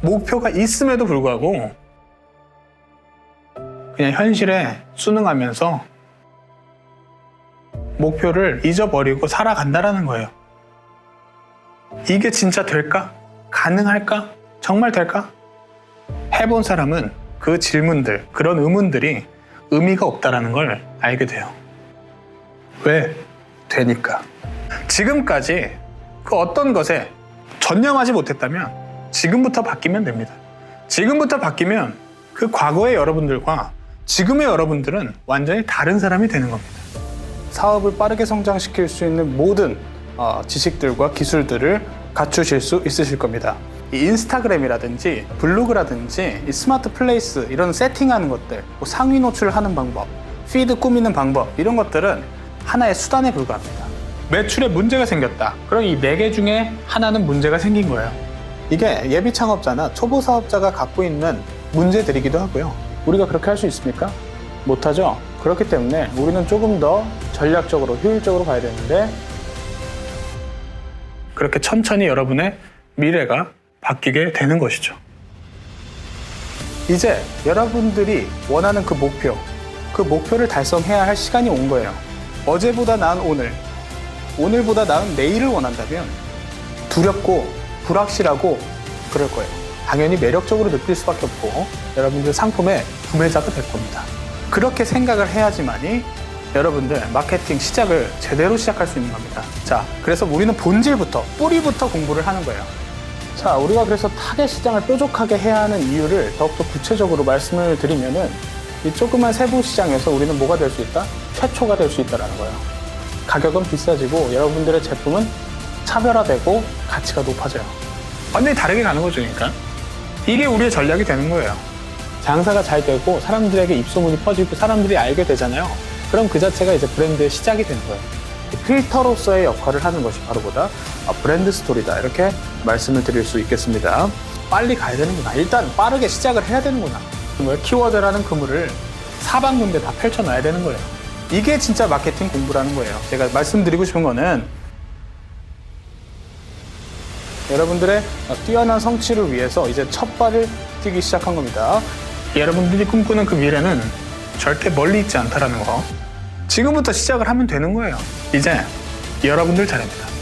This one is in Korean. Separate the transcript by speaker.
Speaker 1: 목표가 있음에도 불구하고 그냥 현실에 순응하면서 목표를 잊어버리고 살아간다라는 거예요. 이게 진짜 될까? 가능할까? 정말 될까? 해본 사람은 그 질문들, 그런 의문들이 의미가 없다라는 걸 알게 돼요. 왜? 되니까. 지금까지 그 어떤 것에 전념하지 못했다면 지금부터 바뀌면 됩니다. 지금부터 바뀌면 그 과거의 여러분들과 지금의 여러분들은 완전히 다른 사람이 되는 겁니다.
Speaker 2: 사업을 빠르게 성장시킬 수 있는 모든 어, 지식들과 기술들을 갖추실 수 있으실 겁니다. 이 인스타그램이라든지 블로그라든지 이 스마트 플레이스 이런 세팅하는 것들, 뭐 상위 노출하는 방법, 피드 꾸미는 방법 이런 것들은 하나의 수단에 불과합니다.
Speaker 1: 매출에 문제가 생겼다. 그럼 이 네 개 중에 하나는 문제가 생긴 거예요.
Speaker 2: 이게 예비 창업자나 초보 사업자가 갖고 있는 문제들이기도 하고요. 우리가 그렇게 할 수 있습니까? 못하죠. 그렇기 때문에 우리는 조금 더 전략적으로 효율적으로 가야 되는데
Speaker 1: 그렇게 천천히 여러분의 미래가 바뀌게 되는 것이죠.
Speaker 2: 이제 여러분들이 원하는 그 목표, 그 목표를 달성해야 할 시간이 온 거예요. 어제보다 나은 오늘, 오늘보다 나은 내일을 원한다면 두렵고 불확실하고 그럴 거예요. 당연히 매력적으로 느낄 수밖에 없고 여러분들 상품의 구매자가 될 겁니다. 그렇게 생각을 해야지만이 여러분들 마케팅 시작을 제대로 시작할 수 있는 겁니다. 자, 그래서 우리는 본질부터, 뿌리부터 공부를 하는 거예요. 자, 우리가 그래서 타겟 시장을 뾰족하게 해야 하는 이유를 더욱더 구체적으로 말씀을 드리면은 이 조그만 세부 시장에서 우리는 뭐가 될 수 있다? 최초가 될 수 있다라는 거예요. 가격은 비싸지고 여러분들의 제품은 차별화되고 가치가 높아져요.
Speaker 1: 완전히 다르게 가는 거죠, 그러니까. 이게 우리의 전략이 되는 거예요.
Speaker 2: 장사가 잘 되고 사람들에게 입소문이 퍼지고 사람들이 알게 되잖아요. 그럼 그 자체가 이제 브랜드의 시작이 되는 거예요. 필터로서의 역할을 하는 것이 바로 보다 아, 브랜드 스토리다. 이렇게 말씀을 드릴 수 있겠습니다. 빨리 가야 되는구나. 일단 빠르게 시작을 해야 되는구나. 왜 키워드라는 그물을 사방군데 다 펼쳐놔야 되는 거예요. 이게 진짜 마케팅 공부라는 거예요. 제가 말씀드리고 싶은 거는 여러분들의 뛰어난 성취를 위해서 이제 첫 발을 뛰기 시작한 겁니다.
Speaker 1: 여러분들이 꿈꾸는 그 미래는 절대 멀리 있지 않다라는 거. 지금부터 시작을 하면 되는 거예요. 이제 여러분들 차례입니다.